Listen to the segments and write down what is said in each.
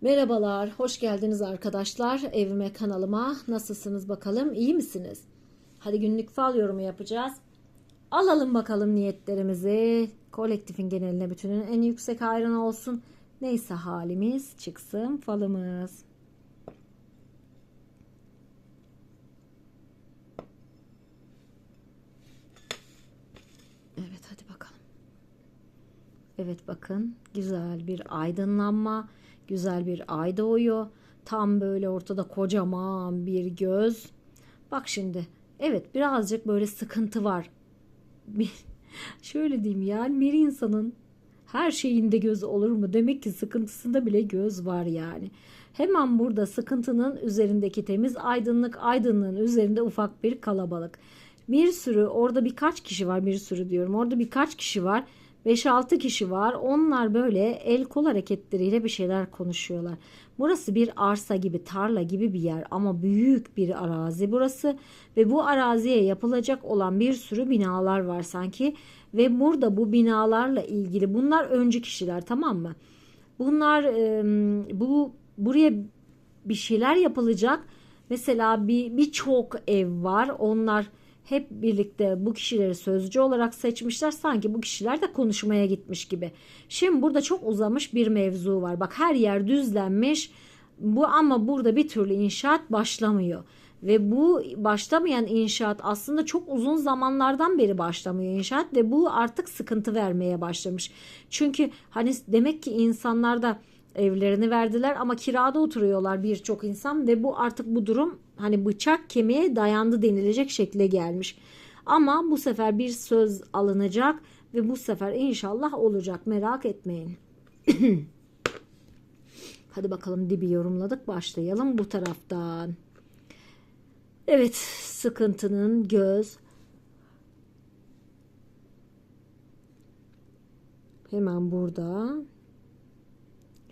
Merhabalar, hoş geldiniz arkadaşlar evime kanalıma. Nasılsınız bakalım, iyi misiniz? Hadi günlük fal yorumu yapacağız. Alalım bakalım niyetlerimizi. Kolektifin geneline bütünün en yüksek hayrına olsun. Neyse halimiz çıksın falımız. Evet hadi bakalım. Evet bakın güzel bir aydınlanma, güzel bir ay doğuyor. Tam böyle ortada kocaman bir göz. Bak şimdi evet birazcık böyle sıkıntı var. Şöyle diyeyim yani bir insanın her şeyinde göz olur mu? Demek ki sıkıntısında bile göz var yani. Hemen burada sıkıntının üzerindeki temiz aydınlık, aydınlığın üzerinde ufak bir kalabalık. Bir sürü orada birkaç kişi var bir sürü diyorum. Orada birkaç kişi var. 5-6 kişi var. Onlar böyle el kol hareketleriyle bir şeyler konuşuyorlar. Burası bir arsa gibi, tarla gibi bir yer ama büyük bir arazi burası ve bu araziye yapılacak olan bir sürü binalar var sanki ve burada bu binalarla ilgili bunlar öncü kişiler tamam mı? Bunlar bu buraya bir şeyler yapılacak. Mesela bir birçok ev var. Onlar hep birlikte bu kişileri sözcü olarak seçmişler. Sanki bu kişiler de konuşmaya gitmiş gibi. Şimdi burada çok uzamış bir mevzu var. Bak her yer düzlenmiş. Bu ama burada bir türlü inşaat başlamıyor. Ve bu başlamayan inşaat aslında çok uzun zamanlardan beri başlamıyor inşaat ve bu artık sıkıntı vermeye başlamış. Çünkü hani demek ki insanlarda evlerini verdiler ama kirada oturuyorlar birçok insan ve bu artık bu durum hani bıçak kemiğe dayandı denilecek şekle gelmiş. Ama bu sefer bir söz alınacak ve bu sefer inşallah olacak merak etmeyin. Hadi bakalım dibi yorumladık başlayalım bu taraftan. Evet sıkıntının göz hemen burada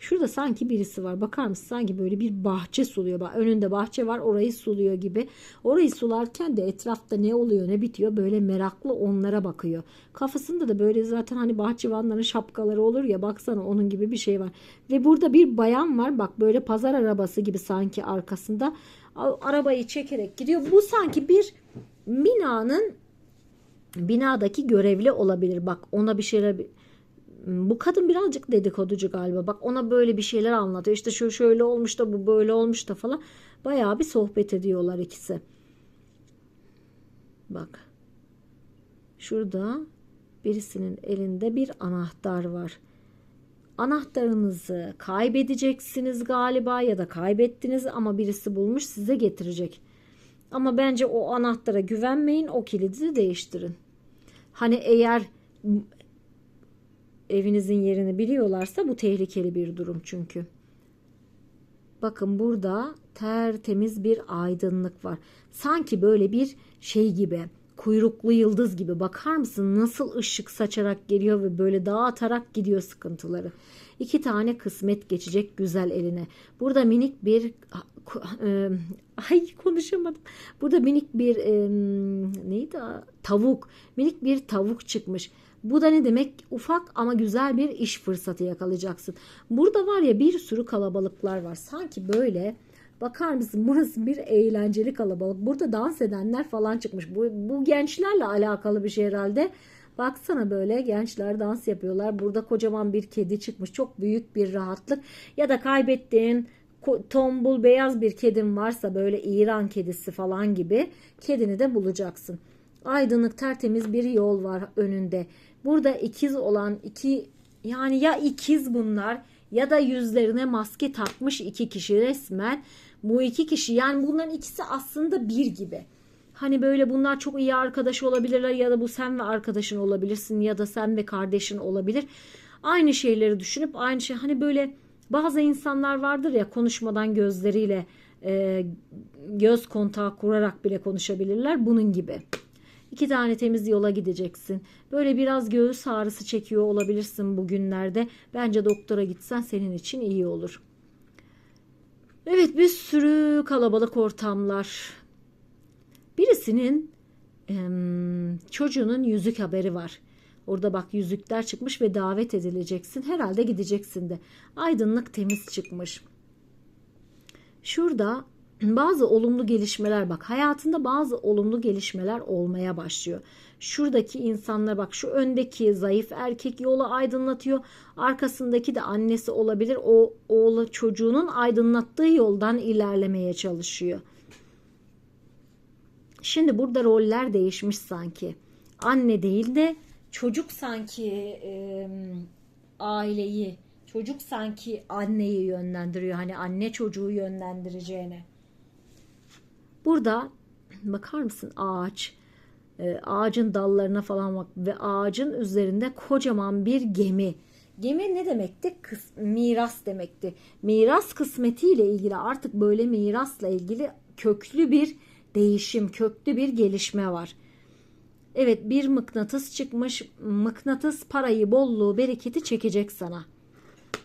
Şurada sanki birisi var. Bakar mısın? Sanki böyle bir bahçe suluyor. Önünde bahçe var. Orayı suluyor gibi. Orayı sularken de etrafta ne oluyor, ne bitiyor böyle meraklı onlara bakıyor. Kafasında da böyle zaten hani bahçıvanların şapkaları olur ya baksana onun gibi bir şey var. Ve burada bir bayan var. Bak böyle pazar arabası gibi sanki arkasında arabayı çekerek gidiyor. Bu sanki bir binanın binadaki görevli olabilir. Bak ona bir şeyler bu kadın birazcık dedikoducu galiba. Bak ona böyle bir şeyler anlatıyor. İşte şu şöyle olmuş da bu böyle olmuş da falan. Bayağı bir sohbet ediyorlar ikisi. Bak. Şurada birisinin elinde bir anahtar var. Anahtarınızı kaybedeceksiniz galiba ya da kaybettiniz ama birisi bulmuş size getirecek. Ama bence o anahtara güvenmeyin, o kilidi değiştirin. Hani eğer evinizin yerini biliyorlarsa bu tehlikeli bir durum çünkü. Bakın burada tertemiz bir aydınlık var. Sanki böyle bir şey gibi kuyruklu yıldız gibi bakar mısın nasıl ışık saçarak geliyor ve böyle dağıtarak gidiyor sıkıntıları. İki tane kısmet geçecek güzel eline. Burada minik bir e, ay konuşamadım. Burada minik bir e, neydi? Tavuk. Minik bir tavuk çıkmış. Bu da ne demek? Ufak ama güzel bir iş fırsatı yakalayacaksın. Burada var ya bir sürü kalabalıklar var. Sanki böyle bakar mısın burası bir eğlenceli kalabalık. Burada dans edenler falan çıkmış. Bu, bu gençlerle alakalı bir şey herhalde. Baksana böyle gençler dans yapıyorlar. Burada kocaman bir kedi çıkmış. Çok büyük bir rahatlık. Ya da kaybettiğin tombul beyaz bir kedin varsa böyle İran kedisi falan gibi kedini de bulacaksın. Aydınlık tertemiz bir yol var önünde. Burada ikiz olan iki yani ya ikiz bunlar ya da yüzlerine maske takmış iki kişi resmen. Bu iki kişi yani bunların ikisi aslında bir gibi. Hani böyle bunlar çok iyi arkadaş olabilirler ya da bu sen ve arkadaşın olabilirsin ya da sen ve kardeşin olabilir. Aynı şeyleri düşünüp aynı şey hani böyle bazı insanlar vardır ya konuşmadan gözleriyle e, göz kontağı kurarak bile konuşabilirler bunun gibi. İki tane temiz yola gideceksin. Böyle biraz göğüs ağrısı çekiyor olabilirsin bugünlerde. Bence doktora gitsen senin için iyi olur. Evet bir sürü kalabalık ortamlar. Birisinin çocuğunun yüzük haberi var. Orada bak yüzükler çıkmış ve davet edileceksin. Herhalde gideceksin de. Aydınlık temiz çıkmış. Şurada bazı olumlu gelişmeler bak hayatında bazı olumlu gelişmeler olmaya başlıyor. Şuradaki insanlar bak şu öndeki zayıf erkek yolu aydınlatıyor. Arkasındaki de annesi olabilir. O oğlu çocuğunun aydınlattığı yoldan ilerlemeye çalışıyor. Şimdi burada roller değişmiş sanki. Anne değil de çocuk sanki e, aileyi, çocuk sanki anneyi yönlendiriyor. Hani anne çocuğu yönlendireceğine. Burada bakar mısın ağaç, e, ağacın dallarına falan bak ve ağacın üzerinde kocaman bir gemi. Gemi ne demekti? Kıs, miras demekti. Miras kısmetiyle ilgili artık böyle mirasla ilgili köklü bir değişim, köklü bir gelişme var. Evet bir mıknatıs çıkmış. Mıknatıs parayı, bolluğu, bereketi çekecek sana.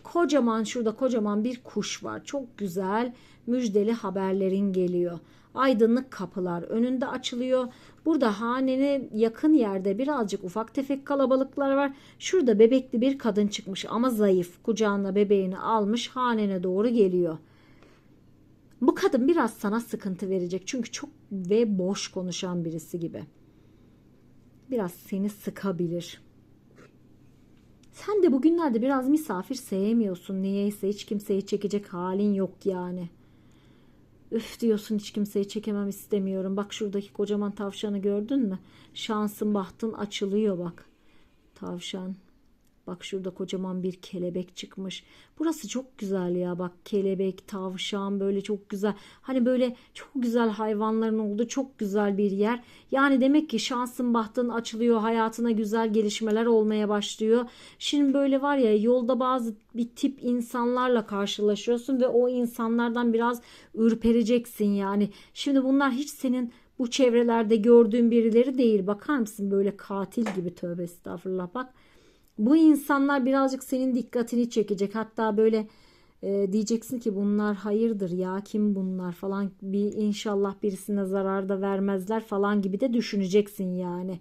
Kocaman şurada kocaman bir kuş var. Çok güzel müjdeli haberlerin geliyor. Aydınlık kapılar önünde açılıyor. Burada hanene yakın yerde birazcık ufak tefek kalabalıklar var. Şurada bebekli bir kadın çıkmış ama zayıf. Kucağına bebeğini almış hanene doğru geliyor. Bu kadın biraz sana sıkıntı verecek. Çünkü çok ve boş konuşan birisi gibi. Biraz seni sıkabilir. Sen de bugünlerde biraz misafir sevmiyorsun. Niyeyse hiç kimseyi çekecek halin yok yani. Üf diyorsun hiç kimseyi çekemem istemiyorum. Bak şuradaki kocaman tavşanı gördün mü? Şansın bahtın açılıyor bak. Tavşan. Bak şurada kocaman bir kelebek çıkmış. Burası çok güzel ya. Bak kelebek, tavşan böyle çok güzel. Hani böyle çok güzel hayvanların olduğu çok güzel bir yer. Yani demek ki şansın bahtın açılıyor. Hayatına güzel gelişmeler olmaya başlıyor. Şimdi böyle var ya yolda bazı bir tip insanlarla karşılaşıyorsun ve o insanlardan biraz ürpereceksin yani. Şimdi bunlar hiç senin bu çevrelerde gördüğün birileri değil. Bakar mısın böyle katil gibi tövbe estağfurullah bak bu insanlar birazcık senin dikkatini çekecek. Hatta böyle e, diyeceksin ki bunlar hayırdır ya kim bunlar falan bir inşallah birisine zarar da vermezler falan gibi de düşüneceksin yani.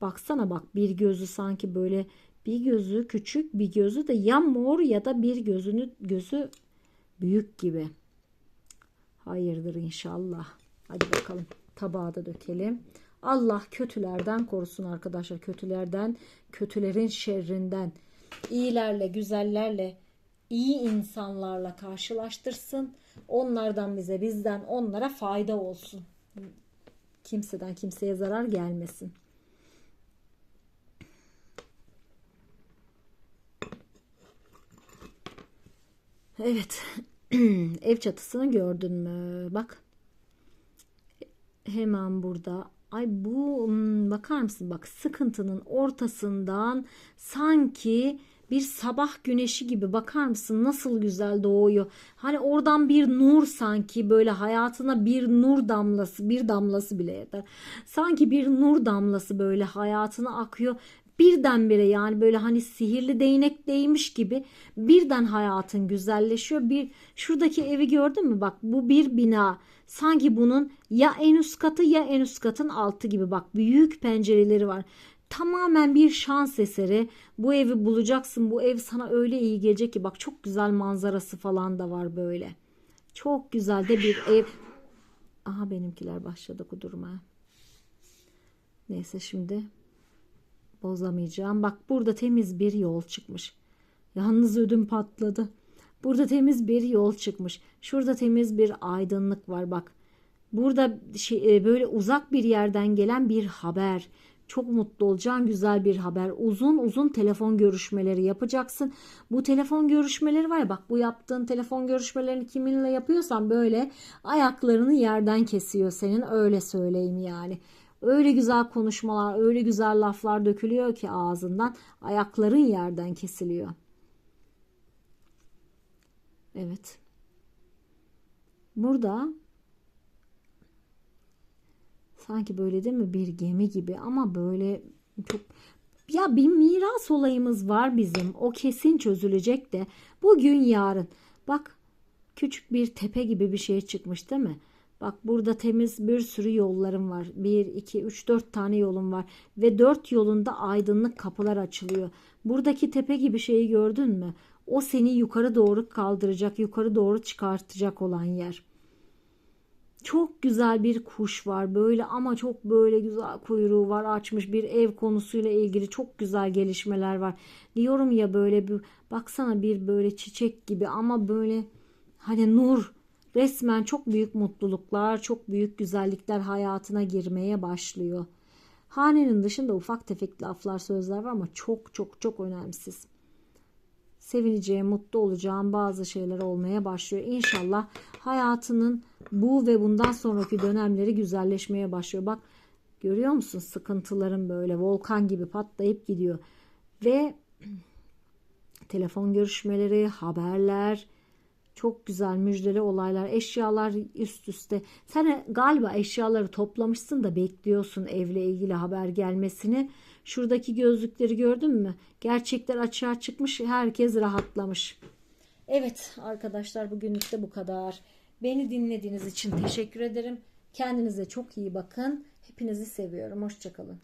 Baksana bak bir gözü sanki böyle bir gözü küçük bir gözü de ya mor ya da bir gözünü gözü büyük gibi. Hayırdır inşallah. Hadi bakalım tabağa da dökelim. Allah kötülerden korusun arkadaşlar. Kötülerden, kötülerin şerrinden. iyilerle, güzellerle, iyi insanlarla karşılaştırsın. Onlardan bize, bizden onlara fayda olsun. Kimseden kimseye zarar gelmesin. Evet. Ev çatısını gördün mü? Bak. Hemen burada Ay bu hmm, bakar mısın bak sıkıntının ortasından sanki bir sabah güneşi gibi bakar mısın nasıl güzel doğuyor. Hani oradan bir nur sanki böyle hayatına bir nur damlası bir damlası bile yeter. Sanki bir nur damlası böyle hayatına akıyor birdenbire yani böyle hani sihirli değnek değmiş gibi birden hayatın güzelleşiyor. Bir şuradaki evi gördün mü? Bak bu bir bina. Sanki bunun ya en üst katı ya en üst katın altı gibi bak büyük pencereleri var. Tamamen bir şans eseri. Bu evi bulacaksın. Bu ev sana öyle iyi gelecek ki bak çok güzel manzarası falan da var böyle. Çok güzel de bir ev. Aha benimkiler başladı kudurmaya. Neyse şimdi bozamayacağım. Bak burada temiz bir yol çıkmış. Yalnız ödüm patladı. Burada temiz bir yol çıkmış. Şurada temiz bir aydınlık var bak. Burada şey, e, böyle uzak bir yerden gelen bir haber. Çok mutlu olacağın güzel bir haber. Uzun uzun telefon görüşmeleri yapacaksın. Bu telefon görüşmeleri var ya bak bu yaptığın telefon görüşmelerini kiminle yapıyorsan böyle ayaklarını yerden kesiyor senin öyle söyleyeyim yani. Öyle güzel konuşmalar, öyle güzel laflar dökülüyor ki ağzından ayakların yerden kesiliyor. Evet. Burada sanki böyle değil mi bir gemi gibi ama böyle çok ya bir miras olayımız var bizim. O kesin çözülecek de bugün yarın. Bak küçük bir tepe gibi bir şey çıkmış değil mi? Bak burada temiz bir sürü yollarım var. 1, 2, 3, 4 tane yolum var. Ve 4 yolunda aydınlık kapılar açılıyor. Buradaki tepe gibi şeyi gördün mü? O seni yukarı doğru kaldıracak, yukarı doğru çıkartacak olan yer. Çok güzel bir kuş var böyle ama çok böyle güzel kuyruğu var açmış bir ev konusuyla ilgili çok güzel gelişmeler var. Diyorum ya böyle bir baksana bir böyle çiçek gibi ama böyle hani nur resmen çok büyük mutluluklar çok büyük güzellikler hayatına girmeye başlıyor. Hanenin dışında ufak tefek laflar sözler var ama çok çok çok önemsiz sevineceğim, mutlu olacağım bazı şeyler olmaya başlıyor. İnşallah hayatının bu ve bundan sonraki dönemleri güzelleşmeye başlıyor. Bak görüyor musun sıkıntıların böyle volkan gibi patlayıp gidiyor. Ve telefon görüşmeleri, haberler, çok güzel müjdeli olaylar, eşyalar üst üste. Sen galiba eşyaları toplamışsın da bekliyorsun evle ilgili haber gelmesini. Şuradaki gözlükleri gördün mü? Gerçekler açığa çıkmış, herkes rahatlamış. Evet arkadaşlar bugünlük de bu kadar. Beni dinlediğiniz için teşekkür ederim. Kendinize çok iyi bakın. Hepinizi seviyorum. Hoşçakalın.